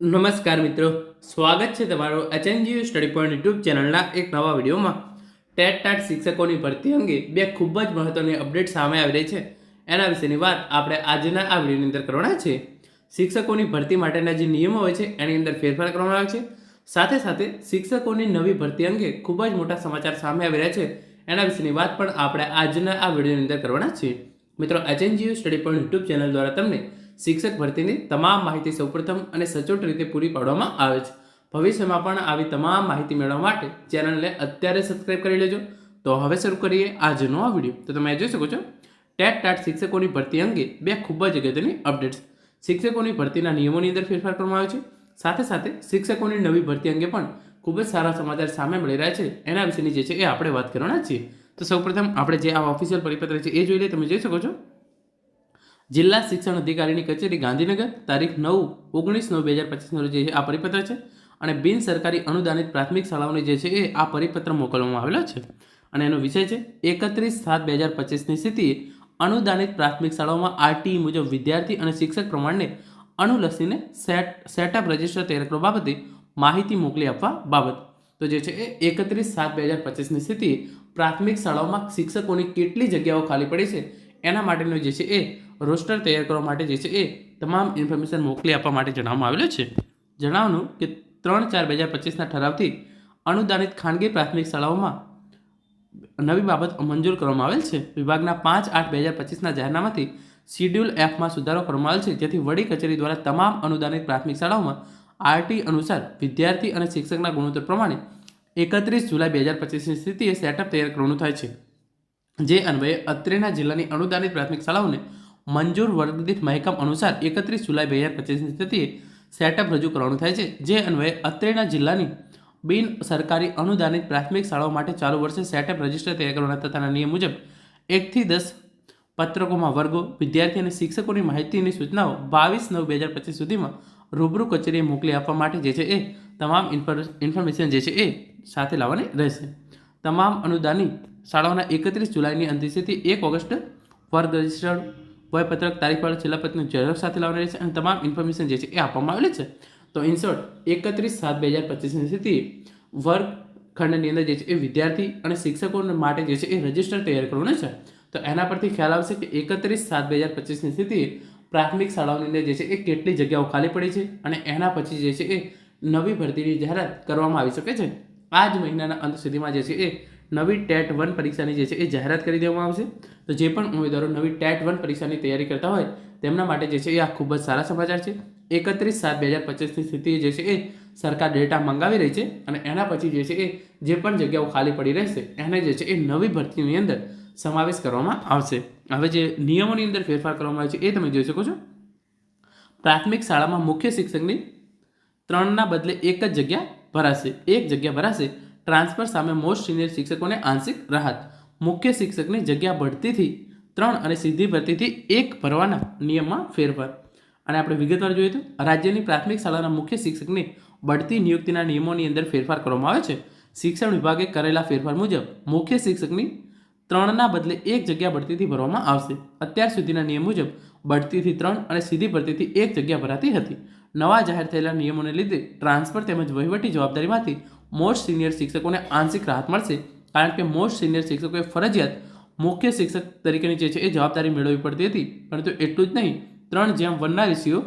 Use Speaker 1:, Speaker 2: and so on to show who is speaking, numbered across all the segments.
Speaker 1: નમસ્કાર મિત્રો, સ્વાગત છે તમારું એચએનજીયુ સ્ટડી પોઈન્ટ યુટ્યુબ ચેનલના એક નવા વિડીયોમાં. ટેટ ટાટ શિક્ષકોની ભરતી અંગે બે ખૂબ જ મહત્વની અપડેટ સામે આવી રહી છે. એના વિશેની વાત આપણે આજના આ વિડીયોની અંદર કરવાના છે. શિક્ષકોની ભરતી માટેના જે નિયમો હોય છે, એની અંદર ફેરફાર કરવામાં આવે છે. સાથે સાથે શિક્ષકોની નવી ભરતી અંગે ખૂબ જ મોટા સમાચાર સામે આવી રહ્યા છે. એના વિશેની વાત પણ આપણે આજના આ વિડીયોની અંદર કરવાના છીએ મિત્રો, HNGU study point YouTube channel દ્વારા તમને શિક્ષક ભરતીની તમામ માહિતી સૌપ્રથમ અને સચોટ રીતે પૂરી પાડવામાં આવે છે. ભવિષ્યમાં પણ આવી તમામ માહિતી મેળવવા માટે ચેનલને અત્યારે સબસ્ક્રાઇબ કરી લેજો. તો હવે શરૂ કરીએ આજનો આ વીડિયો. તો તમે જોઈ શકો છો, ટેટ ટાટ શિક્ષકોની ભરતી અંગે બે ખૂબ જ અગત્યની અપડેટ્સ. શિક્ષકોની ભરતીના નિયમોની અંદર ફેરફાર કરવામાં આવ્યો છે. સાથે સાથે શિક્ષકોની નવી ભરતી અંગે પણ ખૂબ જ સારા સમાચાર સામે મળી રહ્યા છે. એના વિશેની જે છે એ આપણે વાત કરવાના છીએ. તો સૌપ્રથમ આપણે જે આ ઓફિશિયલ પરિપત્ર છે એ જોઈ લઈએ. તમે જોઈ શકો છો જિલ્લા શિક્ષણ અધિકારીની કચેરી ગાંધીનગર, તારીખ નવ ઓગણીસ નવ બે હજાર પચીસનો જે આ પરિપત્ર છે અને બિન સરકારી અનુદાનિત પ્રાથમિક શાળાઓને જે છે એ આ પરિપત્ર મોકલવામાં આવેલો છે. અને એનો વિષય છે એકત્રીસ સાત બે હજાર પચીસની સ્થિતિએ અનુદાનિત પ્રાથમિક શાળાઓમાં આરટીઈ મુજબ વિદ્યાર્થી અને શિક્ષક પ્રમાણને અનુલક્ષીને સેટ, સેટઅપ રજિસ્ટર તૈયાર કરવા બાબતે માહિતી મોકલી આપવા બાબત. તો જે છે એ એકત્રીસ સાત બે હજાર પચીસની સ્થિતિએ પ્રાથમિક શાળાઓમાં શિક્ષકોની કેટલી જગ્યાઓ ખાલી પડી છે? એના માટેનું જે છે એ રોસ્ટર તૈયાર કરવા માટે જે છે એ તમામ ઇન્ફોર્મેશન મોકલી આપવા માટે જણાવવામાં આવેલું છે. જણાવવાનું કે ત્રણ ચાર બે હજાર પચીસના ઠરાવથી અનુદાનિત ખાનગી પ્રાથમિક શાળાઓમાં નવી બાબત મંજૂર કરવામાં આવેલ છે. વિભાગના પાંચ આઠ બે હજાર પચીસના જાહેરનામાથી શિડ્યુલ એફમાં સુધારો કરવામાં આવેલ છે. જેથી વડી કચેરી દ્વારા તમામ અનુદાનિત પ્રાથમિક શાળાઓમાં આરટી અનુસાર વિદ્યાર્થી અને શિક્ષકના ગુણોત્તર પ્રમાણે એકત્રીસ જુલાઈ બે હજાર પચીસની સ્થિતિએ સેટઅપ તૈયાર કરવાનું થાય છે. જે અન્વયે અત્રેના જિલ્લાની અનુદાનિત પ્રાથમિક શાળાઓને મંજૂર વર્ગદીઠ મહેકમ અનુસાર એકત્રીસ જુલાઈ બે હજાર પચીસની સ્થિતિએ સેટઅપ રજૂ કરવાનું થાય છે. જે અન્વયે અત્રેના જિલ્લાની બિન સરકારી અનુદાનિત પ્રાથમિક શાળાઓ માટે ચાલુ વર્ષે સેટઅપ રજિસ્ટર તૈયાર કરવાના તથાના નિયમ મુજબ એકથી દસ પત્રકોમાં વર્ગો, વિદ્યાર્થી અને શિક્ષકોની માહિતીની સૂચનાઓ બાવીસ નવ બે હજાર પચીસ સુધીમાં રૂબરૂ કચેરીએ મોકલી આપવા માટે જે છે એ તમામ ઇન્ફોર્મેશન જે છે એ સાથે લાવવાની રહેશે. તમામ અનુદાની શાળાઓના એકત્રીસ જુલાઈની અંતિમ સ્થિતિ એક ઓગસ્ટ વર્ગ રજિસ્ટર્ડ વયપત્રક તારીખવાળા છેલ્લા પત્રની ઝેરોક્ષ સાથે લાવવાની રહેશે અને તમામ ઇન્ફોર્મેશન જે છે એ આપવામાં આવેલી છે. તો ઇન્સર્ટ એકત્રીસ સાત બે હજાર પચીસની સ્થિતિ વર્ગ ખંડની અંદર જે છે એ વિદ્યાર્થી અને શિક્ષકો માટે જે છે એ રજિસ્ટર તૈયાર કરવાનું છે. તો એના પરથી ખ્યાલ આવશે કે એકત્રીસ સાત બે હજાર પચીસની સ્થિતિ પ્રાથમિક શાળાઓની અંદર જે છે એ કેટલી જગ્યાઓ ખાલી પડી છે અને એના પછી જે છે એ નવી ભરતીની જાહેરાત કરવામાં આવી શકે છે. આ જ મહિનાના અંત સુધીમાં જે છે એ નવી ટેટ વન પરીક્ષાની જે છે એ જાહેરાત કરી દેવામાં આવશે. તો જે પણ ઉમેદવારો નવી ટેટ વન પરીક્ષાની તૈયારી કરતા હોય, તેમના માટે જે છે એ આ ખૂબ જ સારા સમાચાર છે. એકત્રીસ સાત બે હજાર પચીસની સ્થિતિ જે છે એ સરકાર ડેટા મંગાવી રહી છે અને એના પછી જે છે એ જે પણ જગ્યાઓ ખાલી પડી રહેશે, એને જે છે એ નવી ભરતીની અંદર સમાવેશ કરવામાં આવશે. હવે જે નિયમોની અંદર ફેરફાર કરવામાં આવે છે એ તમે જોઈ શકો છો. પ્રાથમિક શાળામાં મુખ્ય શિક્ષકની ત્રણના બદલે એક જ જગ્યા ભરાશે. એક જગ્યા ભરાશે ટ્રાન્સફર સામે મોસ્ટ સિનિયર શિક્ષકોને આંશિક રાહત. મુખ્ય શિક્ષકની જગ્યા ભરતીથી ત્રણ અને સીધી ભરતીથી એક ભરવાના નિયમમાં ફેરફાર. અને આપણે વિગતવાર જોઈએ તો રાજ્યની પ્રાથમિક શાળાના મુખ્ય શિક્ષકની બઢતી નિયુક્તિના નિયમોની અંદર ફેરફાર કરવામાં આવે છે. શિક્ષણ વિભાગે કરેલા ફેરફાર મુજબ મુખ્ય શિક્ષકની ત્રણના બદલે એક જગ્યા બઢતીથી ભરવામાં આવશે. અત્યાર સુધીના નિયમ મુજબ બઢતીથી ત્રણ અને સીધી ભરતીથી એક જગ્યા ભરાતી હતી. નવા જાહેર થયેલા નિયમોને લીધે ટ્રાન્સફર તેમજ વહીવટી જવાબદારીમાંથી મોસ્ટ સિનિયર શિક્ષકોને આંશિક રાહત મળશે, કારણ કે મોસ્ટ સિનિયર શિક્ષકોએ ફરજિયાત મુખ્ય શિક્ષક તરીકેની જે છે એ જવાબદારી મેળવવી પડતી હતી. પરંતુ એટલું જ નહીં, ત્રણ જેમ વનના ઋષિઓ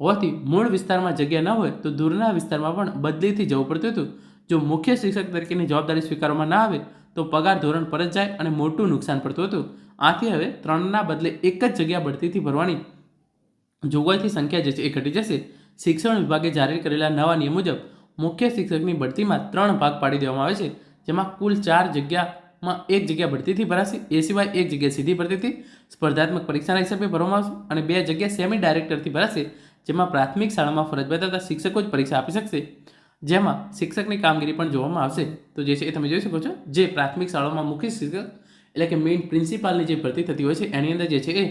Speaker 1: હોવાથી મૂળ વિસ્તારમાં જગ્યા ન હોય તો દૂરના વિસ્તારમાં પણ બદલીથી જવું પડતું હતું. જો મુખ્ય શિક્ષક તરીકેની જવાબદારી સ્વીકારવામાં ના આવે, તો પગાર ધોરણ પર જ જાય અને મોટું નુકસાન પડતું હતું. આથી હવે ત્રણના બદલે એક જ જગ્યા બઢતીથી ભરવાની જોગવાઈથી સંખ્યા જે છે એ ઘટી જશે. શિક્ષણ વિભાગે જાહેર કરેલા નવા નિયમ મુજબ મુખ્ય શિક્ષકની ભરતીમાં ત્રણ ભાગ પાડી દેવામાં આવે છે, જેમાં કુલ ચાર જગ્યામાં એક જગ્યા ભરતીથી ભરાશે, એ સિવાય એક જગ્યા સીધી ભરતીથી સ્પર્ધાત્મક પરીક્ષાના હિસાબે ભરવામાં આવશે અને બે જગ્યા સેમી ડાયરેક્ટરથી ભરાશે, જેમાં પ્રાથમિક શાળામાં ફરજ બજાવતા શિક્ષકો જ પરીક્ષા આપી શકશે. જેમાં શિક્ષકની કામગીરી પણ જોવામાં આવશે. તો જે છે એ તમે જોઈ શકો છો, જે પ્રાથમિક શાળામાં મુખ્ય શિક્ષક એટલે કે મેઇન પ્રિન્સિપાલની જે ભરતી થતી હોય છે, એની અંદર જે છે એ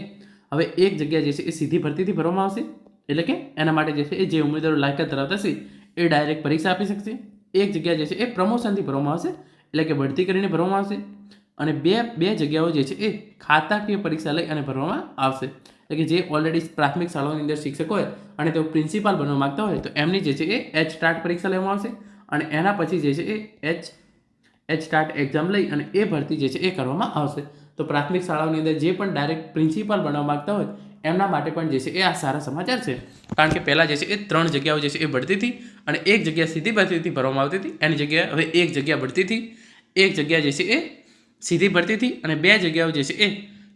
Speaker 1: હવે એક જગ્યા જે છે એ સીધી ભરતીથી ભરવામાં આવશે. એટલે કે એના માટે જે છે એ જે ઉમેદવારો લાયકાત ધરાવતા છે એ ડાયરેક્ટ પરીક્ષા આપી શકશે. એક જગ્યા જે છે એ પ્રમોશનથી ભરવામાં આવશે, એટલે કે બઢતી કરીને ભરવામાં આવશે. અને બે બે જગ્યાઓ જે છે એ ખાતાકીય પરીક્ષા લઈ અને ભરવામાં આવશે. એટલે કે જે ઓલરેડી પ્રાથમિક શાળાઓની અંદર શિક્ષક હોય અને તેઓ પ્રિન્સિપાલ બનવા માંગતા હોય તો એમની જે છે એ એચ સ્ટાર્ટ પરીક્ષા લેવામાં આવશે. અને એના પછી જે છે એ એચ એચ સ્ટાર્ટ એક્ઝામ લઈ અને એ ભરતી જે છે એ કરવામાં આવશે. તો પ્રાથમિક શાળાઓની અંદર જે પણ ડાયરેક્ટ પ્રિન્સિપાલ બનવા માગતા હોય એમના માટે પણ જે છે એ આ સારા સમાચાર છે. કારણ કે પહેલાં જે છે એ ત્રણ જગ્યાઓ જે છે એ ભરતી હતી અને એક જગ્યા સીધી ભરતીથી ભરવામાં આવતી હતી, એની જગ્યાએ હવે એક જગ્યા ભરતીથી એક જગ્યા જે છે એ સીધી ભરતીથી અને બે જગ્યાઓ જે છે એ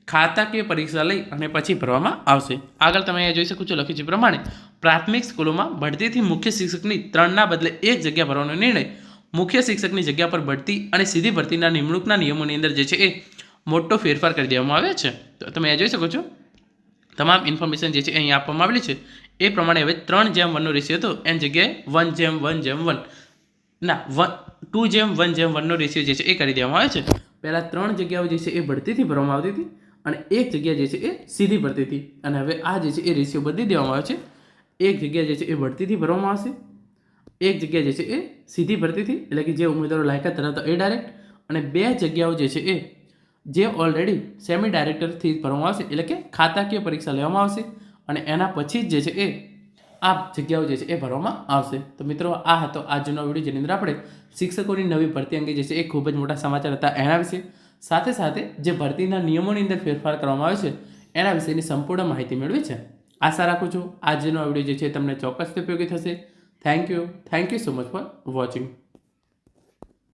Speaker 1: ખાતાકીય પરીક્ષા લઈ અને પછી ભરવામાં આવશે. આગળ તમે અહીંયા જોઈ શકો છો લખ્યું છે પ્રમાણે, પ્રાથમિક સ્કૂલોમાં ભરતીથી મુખ્ય શિક્ષકની ત્રણના બદલે એક જગ્યા ભરવાનો નિર્ણય. મુખ્ય શિક્ષકની જગ્યા પર ભરતી અને સીધી ભરતીના નિમણૂકના નિયમોની અંદર જે છે એ મોટો ફેરફાર કરી દેવામાં આવે છે. તો તમે અહીંયા જોઈ શકો છો તમામ ઇન્ફોર્મેશન જે છે અહીં આપવામાં આવેલી છે. એ પ્રમાણે હવે ત્રણ જેમ વનનો રેશિયો હતો એની જગ્યાએ વન જેમ વન જેમ વન ના વન ટુ જેમ વન જેમ વનનો રેશિયો જે છે એ કરી દેવામાં આવે છે. પહેલાં ત્રણ જગ્યાઓ જે છે એ ભરતીથી ભરવામાં આવતી હતી અને એક જગ્યા જે છે એ સીધી ભરતી હતી. અને હવે આ જે છે એ રેશિયો બદલી દેવામાં આવે છે. એક જગ્યા જે છે એ ભરતીથી ભરવામાં આવશે. એક જગ્યા જે છે એ સીધી ભરતીથી એટલે કે જે ઉમેદવારો લાયકાત ધરાવતા એ ડાયરેક્ટ અને બે જગ્યાઓ જે છે એ જે ઓલરેડી સેમી ડાયરેક્ટરથી ભરવામાં આવશે, એટલે કે ખાતાકીય પરીક્ષા લેવામાં આવશે, અને એના પછી જ છે એ, આ જગ્યાઓ જે છે એ ભરવામાં આવશે. તો મિત્રો, આ હતો આજનો વીડિયો જેની અંદર આપણે શિક્ષકોની નવી ભરતી અંગે જે છે એ ખૂબ જ મોટા સમાચાર હતા એના વિશે. સાથે સાથે જે ભરતીના નિયમોની અંદર ફેરફાર કરવામાં આવે છે, એના વિશેની સંપૂર્ણ માહિતી મેળવી છે. આશા રાખું છું આજનો વીડિયો જે છે તમને ચોક્કસથી ઉપયોગી થશે. Thank you thank you so much for watching